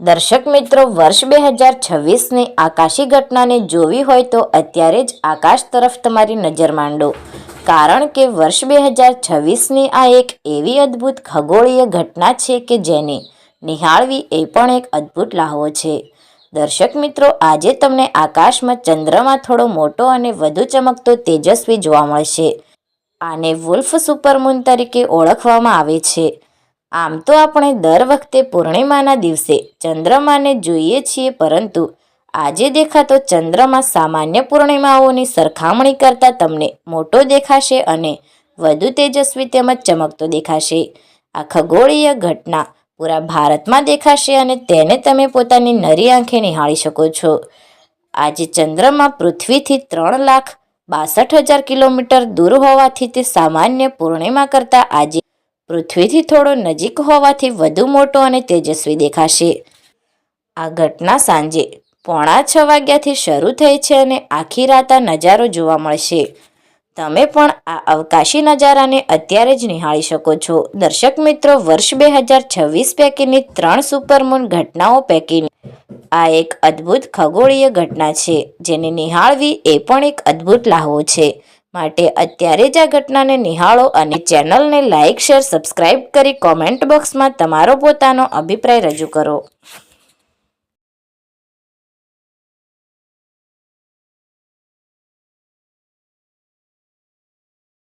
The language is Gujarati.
દર્શક મિત્રો, વર્ષ બે હજાર છવ્વીસની આકાશી ઘટનાને જોવી હોય તો અત્યારે જ આકાશ તરફ તમારી નજર માંડો. કારણ કે વર્ષ બે હજાર છવ્વીસની આ એક એવી અદ્ભુત ખગોળીય ઘટના છે કે જેને નિહાળવી એ પણ એક અદ્ભુત લાહવો છે. દર્શક મિત્રો, આજે તમને આકાશમાં ચંદ્રમાં થોડો મોટો અને વધુ ચમકતો તેજસ્વી જોવા મળશે. આને વુલ્ફ સુપરમૂન તરીકે ઓળખવામાં આવે છે. આમ તો આપણે દર વખતે પૂર્ણિમાના દિવસે ચંદ્રમાને જોઈએ છીએ પરંતુ આજે દેખાતો ચંદ્રમા સામાન્ય પૂર્ણિમાઓની સરખામણી કરતાં તમને મોટો દેખાશે અને વધુ તેજસ્વી તેમજ ચમકતો દેખાશે. આ ખગોળીય ઘટના પૂરા ભારતમાં દેખાશે અને તેને તમે પોતાની નરી આંખે નિહાળી શકો છો. આજે ચંદ્રમાં પૃથ્વીથી ત્રણ લાખ બાસઠ હજાર કિલોમીટર દૂર હોવાથી તે સામાન્ય પૂર્ણિમા કરતાં આજે પૃથ્વીથી થોડો નજીક હોવાથી વધુ મોટો અને તેજસ્વી દેખાશે. આ ઘટના સાંજે પોણા છ વાગ્યાથી શરૂ થઈ છે અને આખી રાત આ નજારો જોવા મળશે. તમે પણ આ અવકાશી નજારાને અત્યારે જ નિહાળી શકો છો. દર્શક મિત્રો, વર્ષ બે હજાર છવ્વીસ પૈકીની ત્રણ સુપરમૂન ઘટનાઓ પૈકીની. આ એક અદ્ભુત ખગોળીય ઘટના છે, જેને નિહાળવી એ પણ એક અદ્ભુત લાહવો છે. માટે અત્યારે જ આ ઘટનાને નિહાળો અને ચેનલને લાઇક શેર, સબસ્ક્રાઇબ કરી કોમેન્ટ બોક્સમાં તમારો પોતાનો અભિપ્રાય રજૂ કરો.